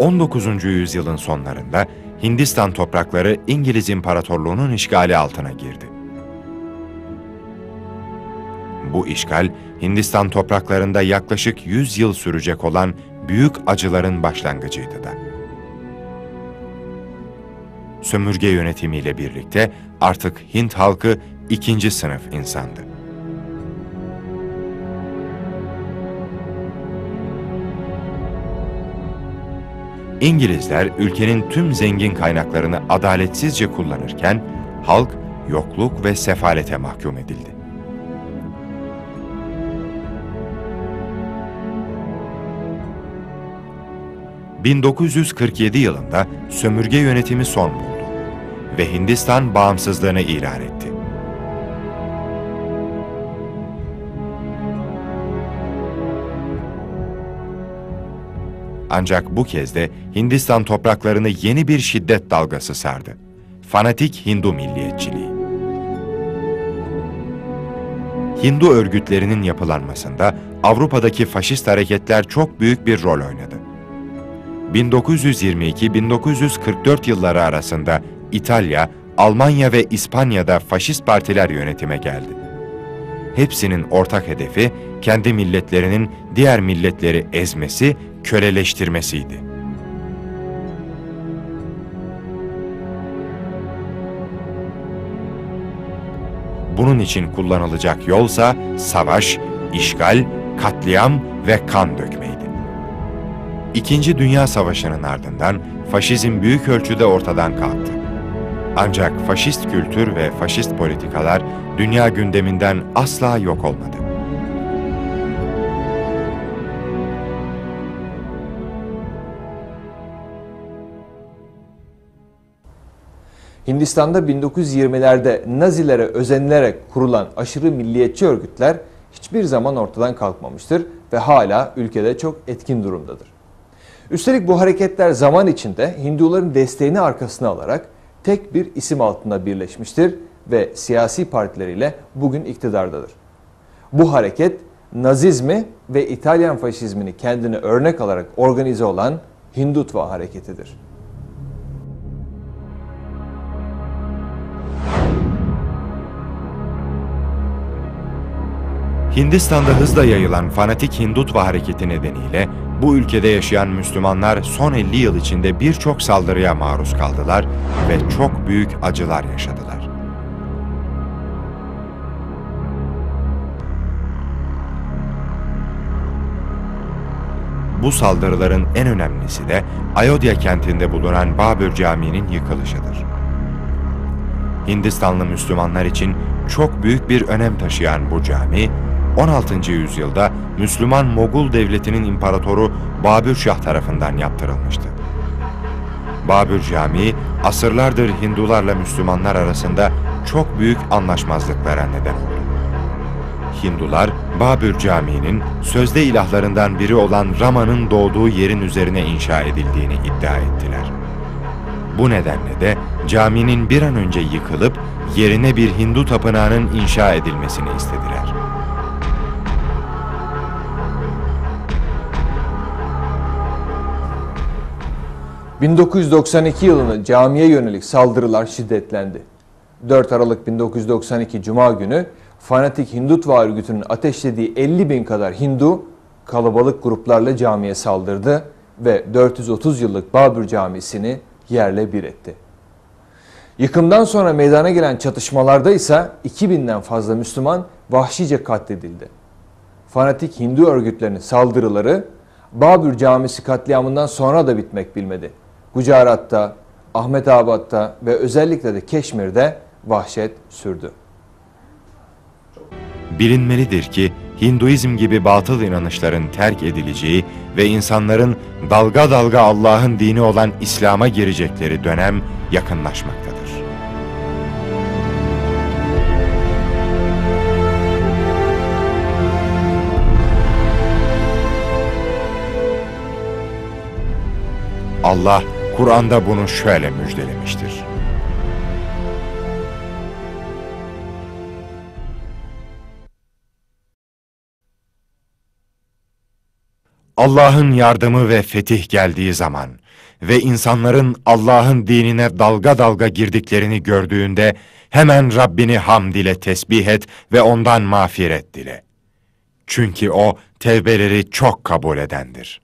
19. yüzyılın sonlarında Hindistan toprakları İngiliz İmparatorluğu'nun işgali altına girdi. Bu işgal, Hindistan topraklarında yaklaşık 100 yıl sürecek olan büyük acıların başlangıcıydı da. Sömürge yönetimiyle birlikte artık Hint halkı ikinci sınıf insandı. İngilizler ülkenin tüm zengin kaynaklarını adaletsizce kullanırken halk yokluk ve sefalete mahkum edildi. ...1947 yılında sömürge yönetimi son buldu ve Hindistan bağımsızlığını ilan etti. Ancak bu kez de Hindistan topraklarını yeni bir şiddet dalgası sardı. Fanatik Hindu milliyetçiliği. Hindu örgütlerinin yapılanmasında Avrupa'daki faşist hareketler çok büyük bir rol oynadı. 1922-1944 yılları arasında İtalya, Almanya ve İspanya'da faşist partiler yönetime geldi. Hepsinin ortak hedefi kendi milletlerinin diğer milletleri ezmesi köleleştirmesiydi. Bunun için kullanılacak yolsa savaş, işgal, katliam ve kan dökmeydi. İkinci Dünya Savaşı'nın ardından faşizm büyük ölçüde ortadan kalktı. Ancak faşist kültür ve faşist politikalar dünya gündeminden asla yok olmadı. Hindistan'da 1920'lerde Nazilere özenilerek kurulan aşırı milliyetçi örgütler hiçbir zaman ortadan kalkmamıştır ve hala ülkede çok etkin durumdadır. Üstelik bu hareketler zaman içinde Hinduların desteğini arkasına alarak tek bir isim altında birleşmiştir ve siyasi partileriyle bugün iktidardadır. Bu hareket Nazizmi ve İtalyan faşizmini kendine örnek alarak organize olan Hindutva hareketidir. Hindistan'da hızla yayılan fanatik Hindutva hareketi nedeniyle bu ülkede yaşayan Müslümanlar son 50 yıl içinde birçok saldırıya maruz kaldılar ve çok büyük acılar yaşadılar. Bu saldırıların en önemlisi de Ayodhya kentinde bulunan Babür Camii'nin yıkılışıdır. Hindistanlı Müslümanlar için çok büyük bir önem taşıyan bu cami, 16. yüzyılda Müslüman Mogul Devleti'nin imparatoru Babür Şah tarafından yaptırılmıştı. Babür Camii, asırlardır Hindularla Müslümanlar arasında çok büyük anlaşmazlıklara neden oldu. Hindular, Babür Camii'nin sözde ilahlarından biri olan Rama'nın doğduğu yerin üzerine inşa edildiğini iddia ettiler. Bu nedenle de caminin bir an önce yıkılıp yerine bir Hindu tapınağının inşa edilmesini istediler. 1992 yılında camiye yönelik saldırılar şiddetlendi. 4 Aralık 1992 Cuma günü fanatik Hindutva örgütünün ateşlediği 50 bin kadar Hindu kalabalık gruplarla camiye saldırdı ve 430 yıllık Babür Camisi'ni yerle bir etti. Yıkımdan sonra meydana gelen çatışmalarda ise 2000'den fazla Müslüman vahşice katledildi. Fanatik Hindu örgütlerinin saldırıları Babür Camisi katliamından sonra da bitmek bilmedi. Gujarat'ta, Ahmetabad'da ve özellikle de Keşmir'de vahşet sürdü. Bilinmelidir ki Hinduizm gibi batıl inanışların terk edileceği ve insanların dalga dalga Allah'ın dini olan İslam'a girecekleri dönem yakınlaşmaktadır. Allah Kur'an'da bunu şöyle müjdelemiştir. Allah'ın yardımı ve fetih geldiği zaman ve insanların Allah'ın dinine dalga dalga girdiklerini gördüğünde hemen Rabbini hamd ile tesbih et ve ondan mağfiret dile. Çünkü o tevbeleri çok kabul edendir.